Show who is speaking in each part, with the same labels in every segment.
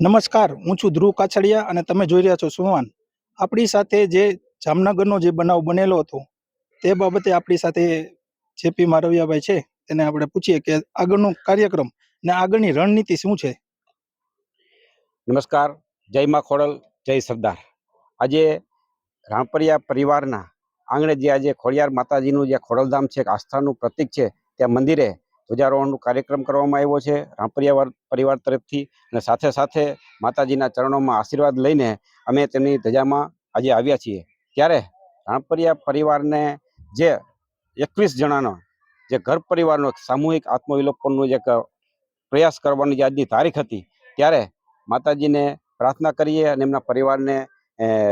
Speaker 1: નમસ્કાર, હું છું ધ્રુવ કાછડિયા અને તમે જોઈ રહ્યા છો સુવાન આપણી સાથે જે જામનગરનો જે બનાવ બનેલો હતો, તે બાબતે આપણી સાથે જેપી મારવિયાભાઈ છે. તેને આપણે પૂછીએ કે આગળનો કાર્યક્રમ ને આગળની રણનીતિ શું છે?
Speaker 2: નમસ્કાર, જય માં ખોડલ, જય સરદાર. આજે રામપરિયા પરિવારના આંગણે જે આજે ખોડિયાર માતાજીનું જે ખોડલધામ છે આસ્થાનું પ્રતીક છે, ત્યાં મંદિરે ધ્વજારોહણનો કાર્યક્રમ કરવામાં આવ્યો છે. વર- પરિવાર તરફથી અને સાથે સાથે માતાજીના ચરણોમાં આશીર્વાદ લઈને અમે તેમની ધજામાં આજે આવ્યા છીએ. ત્યારે રામપરિયા પરિવારને જે એકવીસ જણાનો જે ઘર પરિવારનો સામૂહિક આત્મવિલોપનનો જે પ્રયાસ કરવાની જે આજની તારીખ હતી, ત્યારે માતાજીને પ્રાર્થના કરીએ અને એમના પરિવારને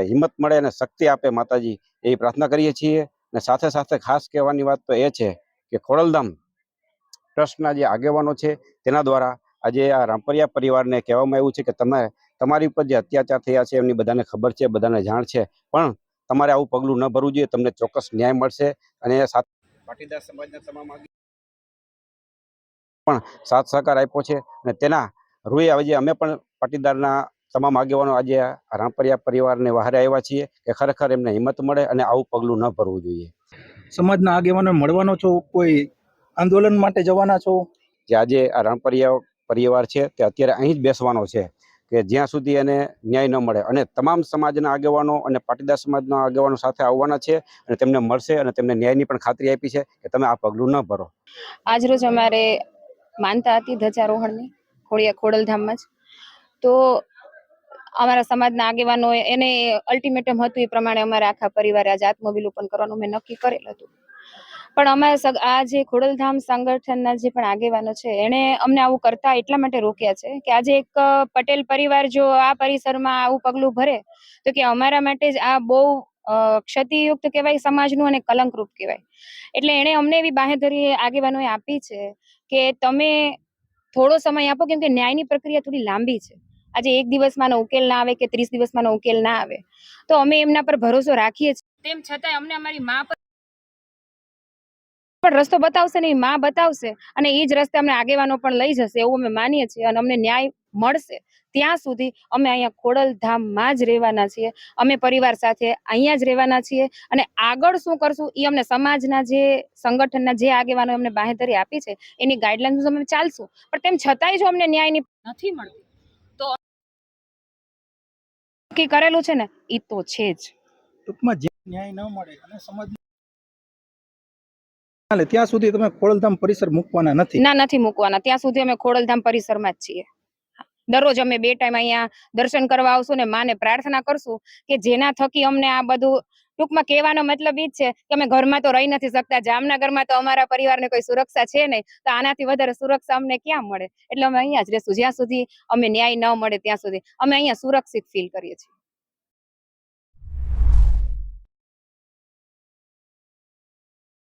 Speaker 2: હિંમત મળે અને શક્તિ આપે માતાજી એવી પ્રાર્થના કરીએ છીએ. અને સાથે સાથે ખાસ કહેવાની વાત તો એ છે કે ખોડલધામ ટ્રસ્ટના જે આગેવાનો છે, તેના દ્વારા આજે આ રામપરિયા પરિવારને કહેવામાં આવ્યું છે કે તમે, તમારી ઉપર જે અત્યાચાર થયા છે, એમની બધાને ખબર છે, બધાને જાણ છે, પણ તમારે આવું પગલું ન ભરવું જોઈએ, તમને ચોક્કસ ન્યાય મળશે અને સાથે પાટીદાર સમાજના તમામ પણ સાથ સહકાર આપ્યો છે અને તેના રૂએ આજે અમે પણ પાટીદારના તમામ આગેવાનો આજે રામપરિયા પરિવારને વહારે આવ્યા છીએ કે ખરેખર એમને હિંમત મળે અને આવું પગલું ન ભરવું જોઈએ.
Speaker 1: સમાજના આગેવાનો મળવાનો છો કોઈ આંદોલન માટે જવાના છો?
Speaker 2: જે આજે આ રામપરિયા પરિવાર છે તે અત્યારે અહીં જ બેસવાનો છે કે જ્યાં સુધી એને ન્યાય ન મળે. અને તમામ સમાજના આગેવાનો અને પાટીદાર સમાજના આગેવાનો સાથે આવવાના છે અને તેમને મળશે અને તેમને ન્યાયની પણ ખાતરી આપી છે કે તમે આ પગલું ન ભરો.
Speaker 3: આજરોજ અમારે માનતા હતી ધજારોહણની ખોડિયા ખોડલધામમાં જ. તો અમારા સમાજના આગેવાનો એને અલ્ટિમેટમ હતું એ પ્રમાણે અમારા આખા પરિવારે આજે આત્મવિલોપન કરવાનું મેં નક્કી કરેલ હતું. પણ અમે આ જે ખોડલધામ સંગઠનના જે પણ આગેવાનો છે, એણે અમને આવું કરતા એટલા માટે રોક્યા છે કે આજે એક પટેલ પરિવાર જો આ પરિસરમાં આવું પગલું ભરે, તો કે અમારા માટે જ આ બહુ ક્ષતિયુક્ત કહેવાય સમાજનું અને કલંકરૂપ કહેવાય. એટલે એણે અમને એવી બાહેધરી આગેવાનોએ આપી છે કે તમે થોડો સમય આપો, કેમ કે ન્યાયની પ્રક્રિયા થોડી લાંબી છે. આજે એક દિવસમાંનો ઉકેલ ના આવે કે ત્રીસ દિવસમાંનો ઉકેલ ના આવે. તો અમે એમના પર ભરોસો રાખીએ છીએ. તેમ છતાંય અમને અમારી મા પર પણ રસ્તો બતાવશે નહીં, માં બતાવશે અને એ જ રસ્તે અમને આગેવાનો પણ લઈ જશે એવું અમે માનીએ છીએ અને અમને ન્યાય મળશે. ત્યાં સુધી અમે અહીંયા ખોડલધામમાં જ રહેવાના છીએ. અમે પરિવાર સાથે અહીંયા જ રહેવાના છીએ અને આગળ શું કરશું એ અમને સમાજના જે, સંગઠનના જે આગેવાનો અમને બાહેધરી આપી છે, એની ગાઈડલાઇન્સ અમે ચાલશું. પણ તેમ છતાંય જો અમને ન્યાયની નથી મળતી, તો નક્કી કરેલું છે ને એ તો છે જ.
Speaker 1: ટૂંકમાં જે ન્યાય ન મળે અને સમાજ ચાલે ત્યાં સુધી તમે ખોડલધામ પરિસર મૂકવાના નથી?
Speaker 3: ના, નથી મૂકવાના. ત્યાં સુધી અમે ખોડલધામ પરિસરમાં જ છીએ. દરરોજ અમે બે ટાઈમ અહીંયા દર્શન કરવા આવશું ને માને પ્રાર્થના કરશું કે જેના થકી અમને આ બધું, ટૂંકમાં કહેવાનો મતલબ ઈ જ છે કે અમે ઘરમાં તો રહી નથી શકતા, જામનગરમાં તો અમારા પરિવારને કોઈ સુરક્ષા છે નહીં, તો આનાથી વધારે સુરક્ષા અમને ક્યાં મળે? એટલે અમે અહીંયા જ રહેશું. જ્યાં સુધી અમે ન્યાય ન મળે ત્યાં સુધી અમે અહીંયા સુરક્ષિત ફીલ કરીએ છીએ.